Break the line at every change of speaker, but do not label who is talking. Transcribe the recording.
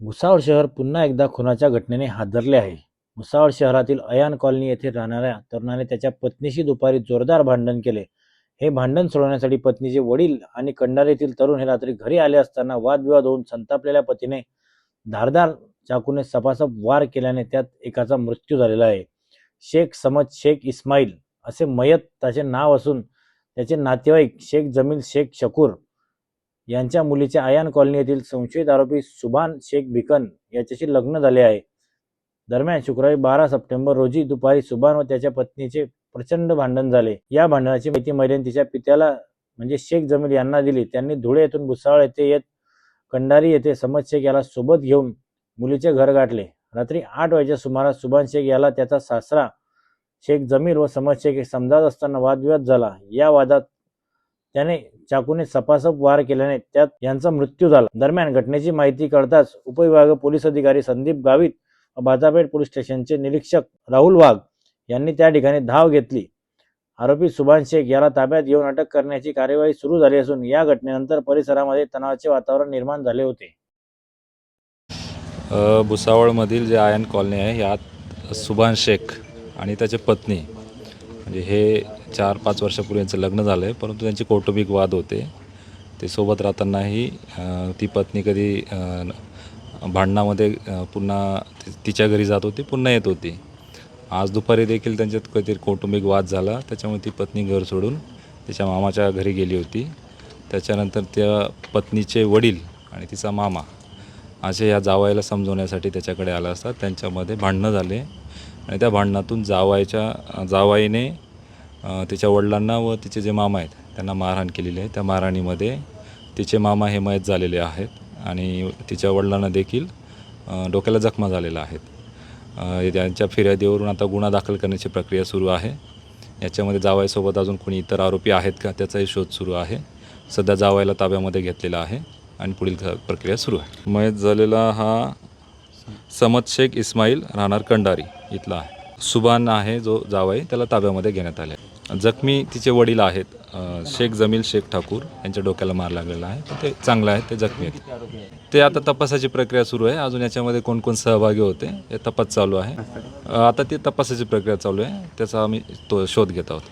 भुसावळ शहर पुन्हा एकदा खुनाच्या घटनेने हादरले आहे. भुसावळ शहरातील अयान कॉलनी येथे राहणाऱ्या तरुणाने त्याच्या पत्नीशी दुपारी जोरदार भांडण केले. हे भांडण सोडवण्यासाठी पत्नीचे वडील आणि कंडार येथील तरुण हे रात्री घरी आले असताना वादविवाद होऊन संतापलेल्या पतीने धारदार चाकूने सपासप वार केल्याने त्यात एकाचा मृत्यू झालेला आहे. शेख समद शेख इस्माईल असे मयत त्याचे नाव असून त्याचे नातेवाईक शेख जमील शेख शकूर यांच्या मुलीच्या आयान कॉलनी येथील संशयित आरोपी सुभान शेख भिकन याच्याशी लग्न झाले आहे. दरम्यान शुक्रवारी बारा सप्टेंबर रोजी दुपारी सुभान व त्याच्या पत्नीचे प्रचंड भांडण झाले. या भांडणाची माहिती महिलेने तिच्या पित्याला म्हणजे शेख जमील यांना दिली. त्यांनी धुळे येथून भुसावळ येथे येत कंडारी येथे समद शेख याला सोबत घेऊन मुलीचे घर गाठले. रात्री आठ वाजेच्या सुमारास सुभान शेख याला त्याचा सासरा शेख जमील व समद शेख हे असताना वादविवाद झाला. या वादात त्याने चाकूने सपासप वार केल्याने त्यात यांचा मृत्यू झाला. दरम्यान घटनेची माहिती कळताच उपविभाग पोलीस अधिकारी संदीप गावित व बाजापेठ पोलीस स्टेशनचे निरीक्षक राहुल वाघ यांनी त्या ठिकाणी धाव घेतली. आरोपी सुभान शेख याला ताब्यात घेऊन अटक करण्याची कार्यवाही सुरू झाली असून या घटनेनंतर परिसरामध्ये तणावाचे वातावरण निर्माण झाले होते.
भुसावळमधील जे आयन कॉलनी आहे यात सुभान शेख आणि त्याची पत्नी म्हणजे हे चार पाच वर्षापूर्वी यांचं लग्न झालं आहे परंतु त्यांचे कौटुंबिक वाद होते. ते सोबत राहतानाही ती पत्नी कधी भांडणामध्ये पुन्हा तिच्या घरी जात होती पुन्हा येत होती. आज दुपारी देखील त्यांच्यात काहीतरी कौटुंबिक वाद झाला त्याच्यामुळे ती पत्नी घर सोडून तिच्या मामाच्या घरी गेली होती. त्याच्यानंतर त्या पत्नीचे वडील आणि तिचा मामा असे या जावायला समजवण्यासाठी त्याच्याकडे आला असता. त्यांच्यामध्ये भांडणं झाले आणि त्या भांडणातून जावायच्या जावाईने तिच्या वडिलांना व तिचे जे मामा आहेत त्यांना मारहाण केलेली आहे. त्या मारहाणीमध्ये तिचे मामा हे मयत झालेले आहेत आणि तिच्या वडिलांना देखील डोक्याला जखमा झालेल्या आहेत त्यांच्या फिर्यादीवरून आता गुन्हा दाखल करण्याची प्रक्रिया सुरू आहे. याच्यामध्ये जावायसोबत अजून कोणी इतर आरोपी आहेत का त्याचाही शोध सुरू आहे. सध्या जावायला ताब्यामध्ये घेतलेला आहे आणि पुढील प्रक्रिया सुरू आहे. मयत झालेला हा समद शेख इस्माईल राहणार कंडारी इथला आहे. सुबान आहे जो जावाई त्याला ताब्यामध्ये घेण्यात आले. जखमी तिचे वडील आहेत शेख जमील शेख ठाकूर यांच्या डोक्याला मार लागलेला आहे. ते चांगलं आहे ते जखमी आहेत. ते आता तपासाची प्रक्रिया सुरू आहे. अजून याच्यामध्ये कोण कोण सहभागी होते हे तपास चालू आहे. आता ती तपासाची प्रक्रिया चालू आहे. त्याचा आम्ही तो शोध घेत आहोत.